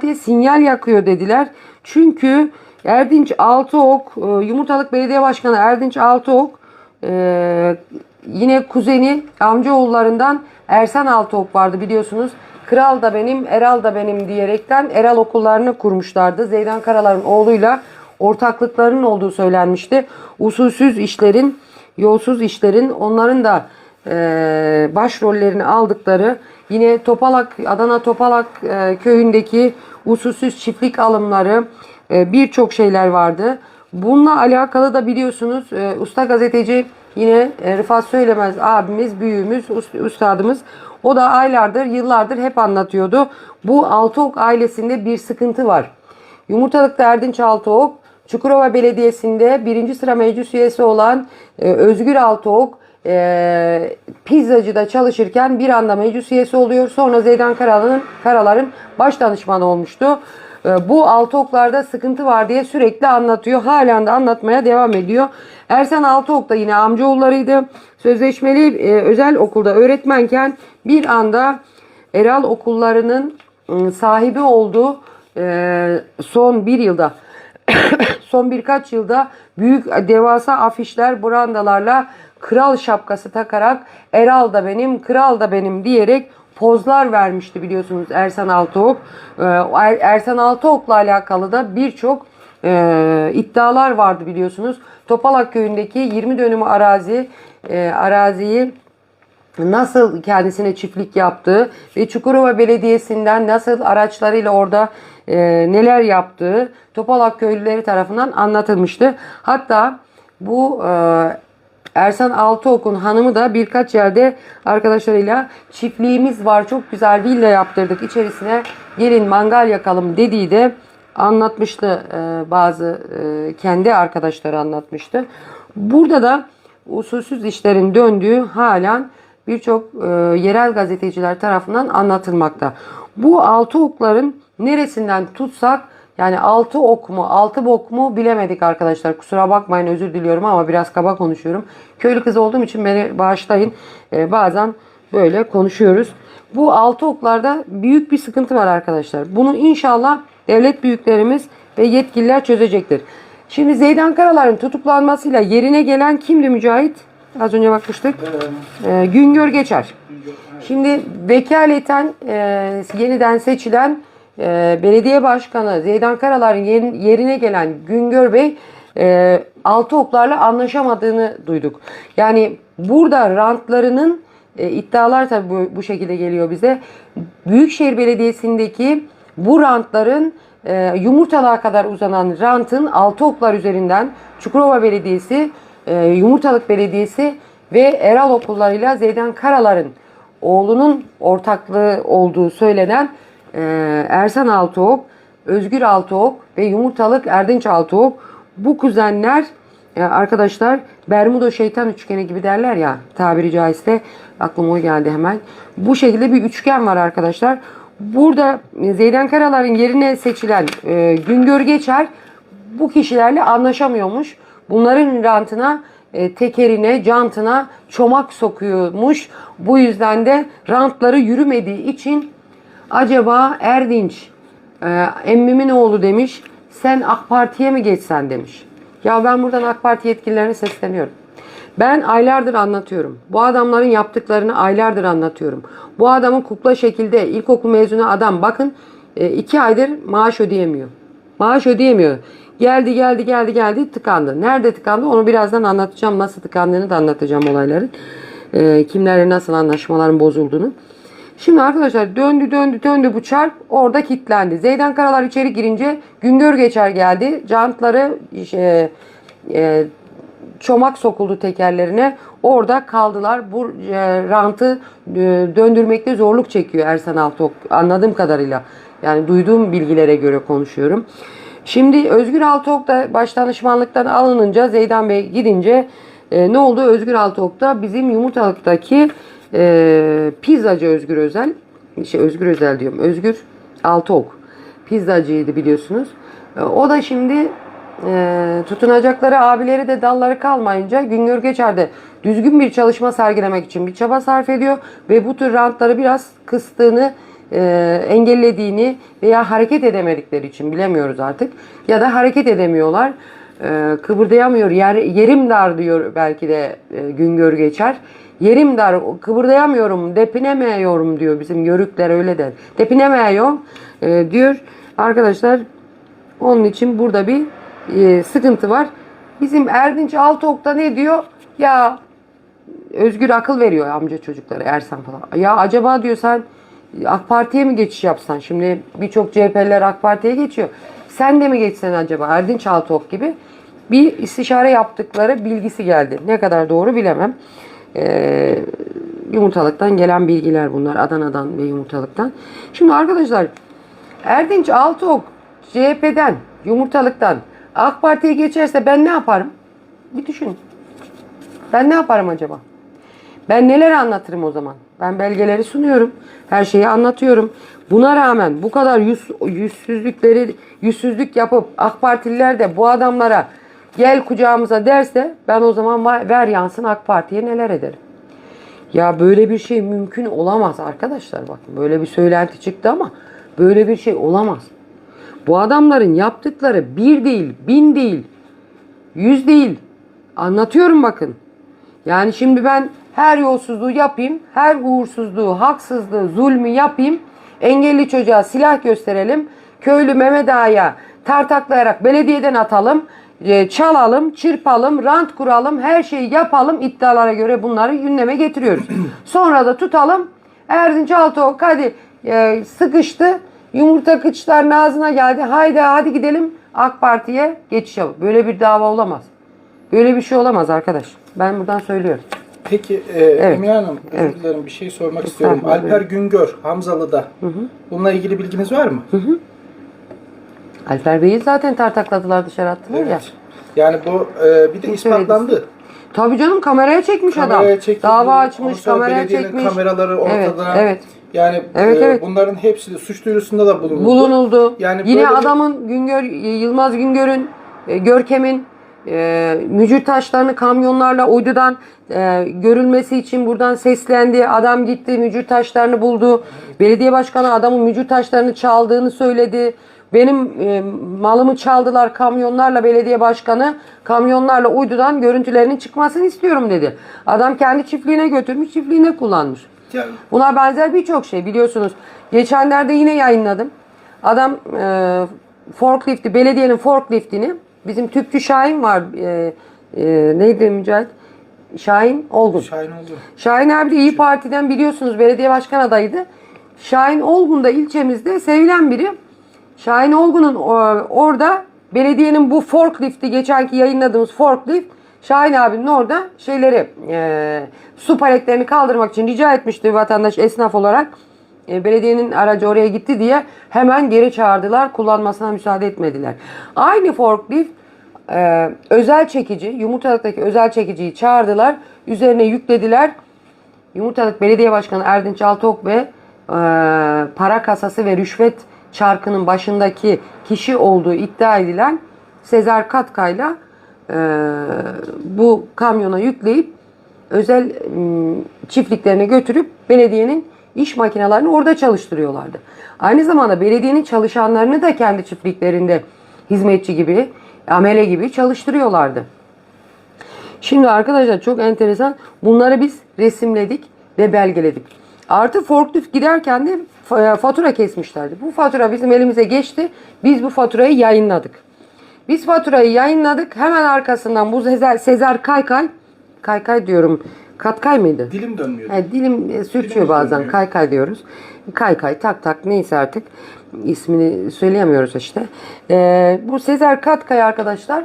diye sinyal yakıyor dediler. Çünkü Erdinç Altıok, e, Yumurtalık Belediye Başkanı Erdinç Altıok e, yine kuzeni amcaoğullarından Ersan Altıok vardı biliyorsunuz. Kral da benim, Eral da benim diyerekten Eral okullarını kurmuşlardı. Zeydan Karalar'ın oğluyla ortaklıklarının olduğu söylenmişti. Usulsüz işlerin, yolsuz işlerin onların da e, başrollerini aldıkları yine Topalak Adana Topalak e, köyündeki usulsüz çiftlik alımları e, birçok şeyler vardı. Bununla alakalı da biliyorsunuz e, usta gazeteci yine e, Rıfat Söylemez abimiz, büyüğümüz, us- üstadımız o da aylardır, yıllardır hep anlatıyordu. Bu Altıok ailesinde bir sıkıntı var. Yumurtalık'ta Erdinç Altıok, Çukurova Belediyesi'nde birinci sıra meclis üyesi olan e, Özgür Altıok e, pizzacıda çalışırken bir anda meclis üyesi oluyor. Sonra Zeydan Karalar'ın Karalar'ın baş danışmanı olmuştu. E, bu Altıoklar'da sıkıntı var diye sürekli anlatıyor. Halen de anlatmaya devam ediyor. Ersen Altıok da yine amcaoğullarıydı. Sözleşmeli e, özel okulda öğretmenken bir anda Eral okullarının ıı, sahibi olduğu e, son bir yılda son birkaç yılda büyük devasa afişler brandalarla kral şapkası takarak Eral da benim, kral da benim diyerek pozlar vermişti biliyorsunuz Ersan Altıok. Ee, Er- Ersan Altıok'la alakalı da birçok e, iddialar vardı biliyorsunuz. Topalak köyündeki 20 dönümü arazi e, araziyi nasıl kendisine çiftlik yaptığı ve Çukurova Belediyesi'nden nasıl araçlarıyla orada e, neler yaptığı Topalak köylüleri tarafından anlatılmıştı. Hatta bu e, Ersan Altıok'un hanımı da birkaç yerde arkadaşlarıyla çiftliğimiz var çok güzel villa yaptırdık içerisine gelin mangal yakalım dediği de anlatmıştı e, bazı e, kendi arkadaşları anlatmıştı. Burada da usulsüz işlerin döndüğü halen birçok e, yerel gazeteciler tarafından anlatılmakta. Bu altı okların neresinden tutsak yani altı ok mu altı bok mu bilemedik arkadaşlar. Kusura bakmayın özür diliyorum ama biraz kaba konuşuyorum. Köylü kız olduğum için beni bağışlayın. E, bazen böyle konuşuyoruz. Bu altı oklarda büyük bir sıkıntı var arkadaşlar. Bunu inşallah devlet büyüklerimiz ve yetkililer çözecektir. Şimdi Zeydan Karalar'ın tutuklanmasıyla yerine gelen kimdi Mücahit? Az önce bakmıştık. Ee, Güngör Geçer. Şimdi vekaleten e, yeniden seçilen e, belediye başkanı Zeydan Karalar'ın yerine gelen Güngör Bey e, altı oklarla anlaşamadığını duyduk. Yani burada rantlarının e, iddialar tabii bu, bu şekilde geliyor bize. Büyükşehir Belediyesi'ndeki bu rantların e, yumurtalığa kadar uzanan rantın altı oklar üzerinden Çukurova Belediyesi, e, Yumurtalık Belediyesi ve Eral okullarıyla Zeydan Karalar'ın oğlunun ortaklığı olduğu söylenen e, Ersan Altıok, Özgür Altıok ve Yumurtalık Erdinç Altıok bu kuzenler e, arkadaşlar Bermuda şeytan üçgeni gibi derler ya tabiri caizse aklıma o geldi hemen. Bu şekilde bir üçgen var arkadaşlar. Burada Zeydan Karalar'ın yerine seçilen e, Güngör Geçer bu kişilerle anlaşamıyormuş. Bunların rantına, e, tekerine, cantına çomak sokuyormuş. Bu yüzden de rantları yürümediği için acaba Erdinç e, emmimin oğlu demiş sen AK Parti'ye mi geçsen demiş. Ya ben buradan AK Parti yetkililerine sesleniyorum. Ben aylardır anlatıyorum. Bu adamların yaptıklarını aylardır anlatıyorum. Bu adamın kukla şekilde ilkokul mezunu adam bakın e, iki aydır maaş ödeyemiyor. Maaş ödeyemiyor. Geldi geldi geldi geldi tıkandı. Nerede tıkandı onu birazdan anlatacağım. Nasıl tıkandığını da anlatacağım olayların. E, kimlerle nasıl anlaşmaların bozulduğunu. Şimdi arkadaşlar döndü döndü döndü bu çarp orada kilitlendi. Zeydan Karalar içeri girince Güngör Geçer geldi. Jantları e, e, çomak sokuldu tekerlerine. Orada kaldılar. Bu e, rantı e, döndürmekte zorluk çekiyor Ersan Altok anladığım kadarıyla. Yani duyduğum bilgilere göre konuşuyorum. Şimdi Özgür Altok da baş danışmanlıktan alınınca Zeydan Bey gidince e, ne oldu? Özgür Altok da bizim Yumurtalık'taki e, pizzacı Özgür Özel şey Özgür Özel diyorum. Özgür Altok pizzacıydı biliyorsunuz. E, o da şimdi e, tutunacakları abileri de dalları kalmayınca Güngör Geçer'de düzgün bir çalışma sergilemek için bir çaba sarf ediyor ve bu tür rantları biraz kıstığını e, engellediğini veya hareket edemedikleri için bilemiyoruz artık. Ya da hareket edemiyorlar. E, kıpırdayamıyor. Yer, yerim dar diyor belki de e, Güngör geçer. Yerim dar, kıpırdayamıyorum, depinemiyorum diyor bizim yörükler öyle der. Depinemiyorum e, diyor. Arkadaşlar onun için burada bir e, sıkıntı var. Bizim Erdinç Altıok'ta ne diyor? Ya Özgür akıl veriyor amca çocuklara Ersan falan. Ya acaba diyor sen AK Parti'ye mi geçiş yapsan? Şimdi birçok CHP'liler AK Parti'ye geçiyor. Sen de mi geçsen acaba Erdinç Altıok gibi? Bir istişare yaptıkları bilgisi geldi. Ne kadar doğru bilemem. Ee, yumurtalıktan gelen bilgiler bunlar. Adana'dan ve yumurtalıktan. Şimdi arkadaşlar Erdinç Altıok CHP'den, yumurtalıktan AK Parti'ye geçerse ben ne yaparım? Bir düşünün. Ben ne yaparım acaba? Ben neler anlatırım o zaman? Ben belgeleri sunuyorum. Her şeyi anlatıyorum. Buna rağmen bu kadar yüz, yüzsüzlükleri yüzsüzlük yapıp AK Partililer de bu adamlara gel kucağımıza derse ben o zaman ver yansın AK Parti'ye neler ederim. Ya böyle bir şey mümkün olamaz arkadaşlar bakın. Böyle bir söylenti çıktı ama böyle bir şey olamaz. Bu adamların yaptıkları bir değil, bin değil, yüz değil. Anlatıyorum bakın. Yani şimdi ben her yolsuzluğu yapayım, her uğursuzluğu, haksızlığı, zulmü yapayım. Engelli çocuğa silah gösterelim. Köylü Mehmet Ağa'ya tartaklayarak belediyeden atalım. E, Çalalım, çırpalım, rant kuralım, her şeyi yapalım. iddialara göre bunları gündeme getiriyoruz. Sonra da tutalım. Erdinç Altıok hadi e, sıkıştı. Yumurta kıçların ağzına geldi. Haydi hadi gidelim AK Parti'ye geçiş yap. Böyle bir dava olamaz. Böyle bir şey olamaz arkadaş. Ben buradan söylüyorum. Peki e, Emine Hanım, Evet. dilerim bir şey sormak istiyorum. Alper Güngör, Hamzalı'da. Bununla ilgili bilginiz var mı? Alper Bey'i zaten tartakladılar dışarı attılar ya. Evet. Yani bu e, bir de ispatlandı. Tabii canım kameraya çekmiş Kameraya adam. çekildi. Dava açmış, kameraya belediyenin çekmiş. kameraları Evet, ortada. evet. Yani Evet, e, evet. bunların hepsi de suç duyurusunda da bulunuldu. Bulunuldu. Yani Yine böyle bir- adamın Güngör, Yılmaz Güngör'ün, e, Görkem'in e, mücür taşlarını kamyonlarla uydudan e, görülmesi için buradan seslendi. Adam gitti mücür taşlarını buldu. Belediye başkanı adamın mücür taşlarını çaldığını söyledi. Benim e, malımı çaldılar kamyonlarla belediye başkanı. Kamyonlarla uydudan görüntülerinin çıkmasını istiyorum dedi. Adam kendi çiftliğine götürmüş, çiftliğine kullanmış. Ya, Buna benzer birçok şey biliyorsunuz. Geçenlerde yine yayınladım. Adam e, forklifti, belediyenin forkliftini bizim tüpçü Şahin var. E, e, neydi Mücahit? Şahin Olgun. Şahin oldu. Şahin abi de İyi Parti'den biliyorsunuz belediye başkan adayıydı. Şahin Olgun da ilçemizde sevilen biri. Şahin Olgun'un o- orada belediyenin bu forklifti geçenki yayınladığımız forklift Şahin abinin orada şeyleri e, su paletlerini kaldırmak için rica etmişti vatandaş esnaf olarak. E, belediyenin aracı oraya gitti diye hemen geri çağırdılar. Kullanmasına müsaade etmediler. Aynı forklift e, özel çekici, yumurtalıktaki özel çekiciyi çağırdılar. Üzerine yüklediler. Yumurtalık Belediye Başkanı Erdinç Altıok ve e, para kasası ve rüşvet çarkının başındaki kişi olduğu iddia edilen Sezer Katkay'la e, bu kamyona yükleyip özel m, çiftliklerine götürüp belediyenin iş makinelerini orada çalıştırıyorlardı. Aynı zamanda belediyenin çalışanlarını da kendi çiftliklerinde hizmetçi gibi, amele gibi çalıştırıyorlardı. Şimdi arkadaşlar çok enteresan. Bunları biz resimledik ve belgeledik. Artı forklift giderken de fa- fatura kesmişlerdi. Bu fatura bizim elimize geçti. Biz bu faturayı yayınladık. Biz faturayı yayınladık. Hemen arkasından bu Sezer, Sezer Kaykay, Kaykay diyorum, Katkay mıydı? Dilim dönmüyor. He, dilim e, sürçüyor Dilimiz bazen. dönmüyor. Kaykay diyoruz. Kaykay, tak tak neyse artık ismini söyleyemiyoruz işte. Ee, bu Sezer Katkay arkadaşlar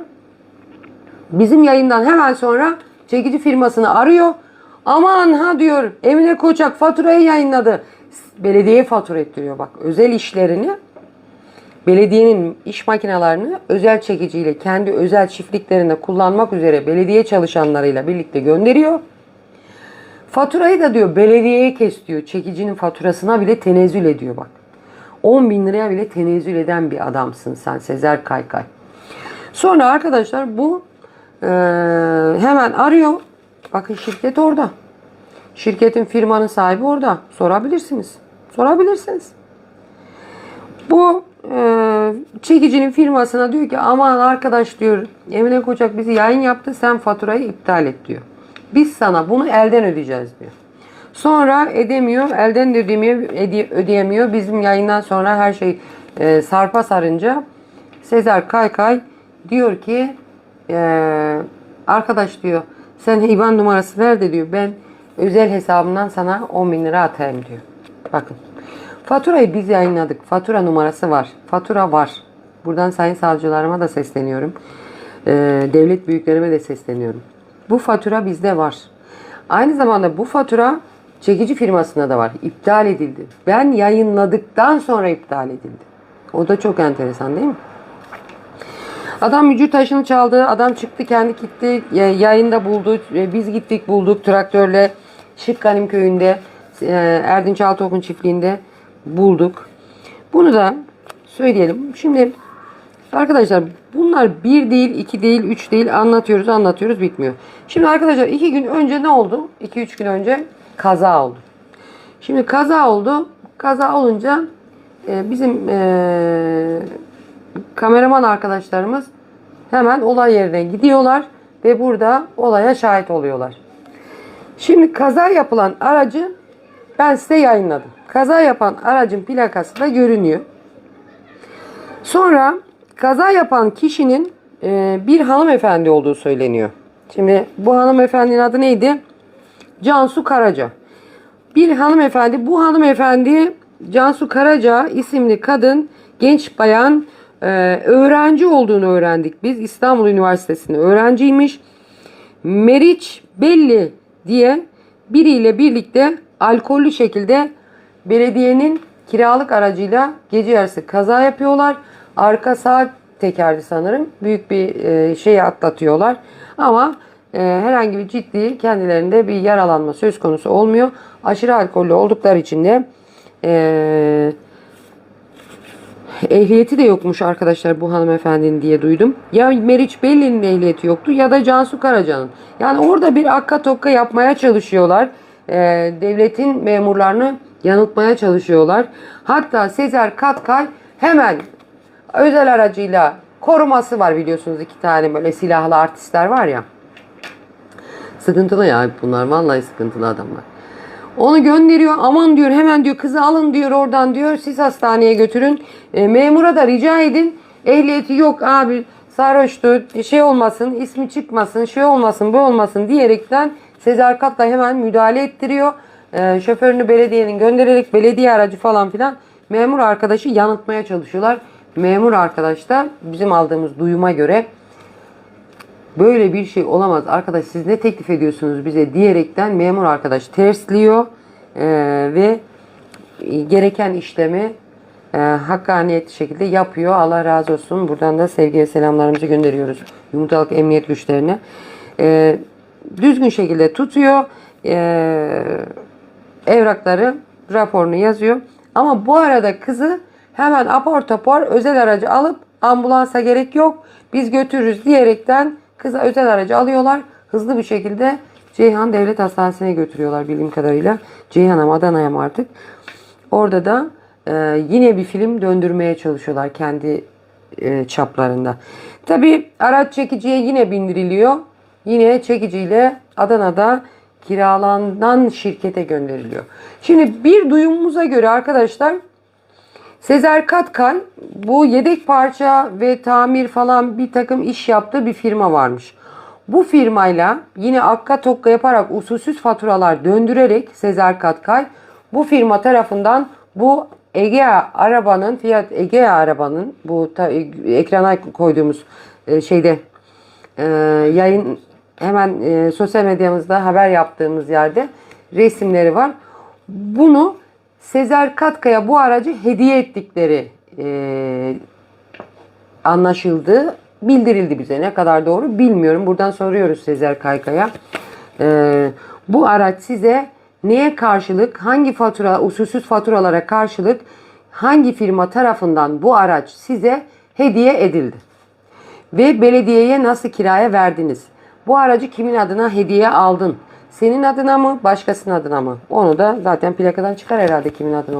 bizim yayından hemen sonra çekici firmasını arıyor. Aman ha diyor Emine Koçak faturayı yayınladı. Belediye fatura ettiriyor bak özel işlerini belediyenin iş makinelerini özel çekiciyle kendi özel çiftliklerinde kullanmak üzere belediye çalışanlarıyla birlikte gönderiyor. Faturayı da diyor belediyeye kes diyor. Çekicinin faturasına bile tenezzül ediyor bak. 10 bin liraya bile tenezzül eden bir adamsın sen Sezer Kaykay. Sonra arkadaşlar bu eee, hemen arıyor. Bakın şirket orada. Şirketin firmanın sahibi orada. Sorabilirsiniz. Sorabilirsiniz. Bu e, çekicinin firmasına diyor ki aman arkadaş diyor Emine Koçak bizi yayın yaptı sen faturayı iptal et diyor. Biz sana bunu elden ödeyeceğiz diyor. Sonra edemiyor, elden de ödeyemiyor, öde- ödeyemiyor. Bizim yayından sonra her şey e, sarpa sarınca Sezer Kaykay diyor ki e, arkadaş diyor sen IBAN numarası ver de diyor ben özel hesabımdan sana 10 bin lira atayım diyor. Bakın faturayı biz yayınladık. Fatura numarası var. Fatura var. Buradan sayın savcılarıma da sesleniyorum. E, devlet büyüklerime de sesleniyorum. Bu fatura bizde var. Aynı zamanda bu fatura çekici firmasına da var. İptal edildi. Ben yayınladıktan sonra iptal edildi. O da çok enteresan değil mi? Adam mücür taşını çaldı. Adam çıktı kendi gitti. Ya- Yayında buldu. E, Biz gittik bulduk traktörle. Şıkkanim köyünde. e, Erdinç Altıok'un çiftliğinde bulduk. Bunu da söyleyelim. Şimdi arkadaşlar bunlar bir değil, iki değil, üç değil anlatıyoruz anlatıyoruz bitmiyor. Şimdi arkadaşlar iki gün önce ne oldu? İki üç gün önce kaza oldu. Şimdi kaza oldu. Kaza olunca e, bizim e, kameraman arkadaşlarımız hemen olay yerine gidiyorlar ve burada olaya şahit oluyorlar. Şimdi kaza yapılan aracı ben size yayınladım. Kaza yapan aracın plakası da görünüyor. Sonra kaza yapan kişinin e, bir hanımefendi olduğu söyleniyor. Şimdi bu hanımefendinin adı neydi? Cansu Karaca. Bir hanımefendi, bu hanımefendi Cansu Karaca isimli kadın, genç bayan, e, öğrenci olduğunu öğrendik biz. İstanbul Üniversitesi'nde öğrenciymiş. Meriç Belli diye biriyle birlikte alkollü şekilde belediyenin kiralık aracıyla gece yarısı kaza yapıyorlar. Arka sağ tekerdi sanırım. Büyük bir e, şeyi atlatıyorlar. Ama e, herhangi bir ciddi kendilerinde bir yaralanma söz konusu olmuyor. Aşırı alkollü oldukları için de e, Ehliyeti de yokmuş arkadaşlar bu hanımefendinin diye duydum. Ya Meriç Belli'nin ehliyeti yoktu ya da Cansu Karaca'nın. Yani orada bir akka tokka yapmaya çalışıyorlar. Ee, devletin memurlarını yanıltmaya çalışıyorlar. Hatta Sezer Katkay hemen özel aracıyla koruması var biliyorsunuz iki tane böyle silahlı artistler var ya. Sıkıntılı ya bunlar vallahi sıkıntılı adamlar. Onu gönderiyor aman diyor hemen diyor kızı alın diyor oradan diyor siz hastaneye götürün. E, memura da rica edin ehliyeti yok abi sarhoştu şey olmasın ismi çıkmasın şey olmasın bu olmasın diyerekten Sezer Kat da hemen müdahale ettiriyor. E, şoförünü belediyenin göndererek belediye aracı falan filan memur arkadaşı yanıltmaya çalışıyorlar. Memur arkadaş da bizim aldığımız duyuma göre Böyle bir şey olamaz arkadaş siz ne teklif ediyorsunuz bize diyerekten memur arkadaş tersliyor eee, ve gereken işlemi eee hakkaniyetli şekilde yapıyor. Allah razı olsun. Buradan da sevgi selamlarımızı gönderiyoruz yumurtalık emniyet güçlerine. Eee, düzgün şekilde tutuyor. Eee, evrakları raporunu yazıyor. Ama bu arada kızı hemen apar topar özel aracı alıp ambulansa gerek yok biz götürürüz diyerekten kızı özel aracı alıyorlar. Hızlı bir şekilde Ceyhan Devlet Hastanesi'ne götürüyorlar bildiğim kadarıyla. Ceyhan'a Adana'ya mı artık. Orada da e, yine bir film döndürmeye çalışıyorlar kendi e, çaplarında. Tabi araç çekiciye yine bindiriliyor. Yine çekiciyle Adana'da kiralanan şirkete gönderiliyor. Şimdi bir duyumumuza göre arkadaşlar Sezer Katkay bu yedek parça ve tamir falan bir takım iş yaptığı bir firma varmış. Bu firmayla yine akka tokka yaparak usulsüz faturalar döndürerek Sezer Katkay bu firma tarafından bu Egea arabanın Fiat Egea arabanın bu ta- ekrana koyduğumuz e, şeyde e, yayın hemen e, sosyal medyamızda haber yaptığımız yerde resimleri var. Bunu Sezer Katkaya bu aracı hediye ettikleri e, anlaşıldı. Bildirildi bize. Ne kadar doğru bilmiyorum. Buradan soruyoruz Sezer Kaykaya. E, bu araç size neye karşılık, hangi fatura, usulsüz faturalara karşılık hangi firma tarafından bu araç size hediye edildi? Ve belediyeye nasıl kiraya verdiniz? Bu aracı kimin adına hediye aldın? Senin adına mı, başkasının adına mı? Onu da zaten plakadan çıkar herhalde kimin adına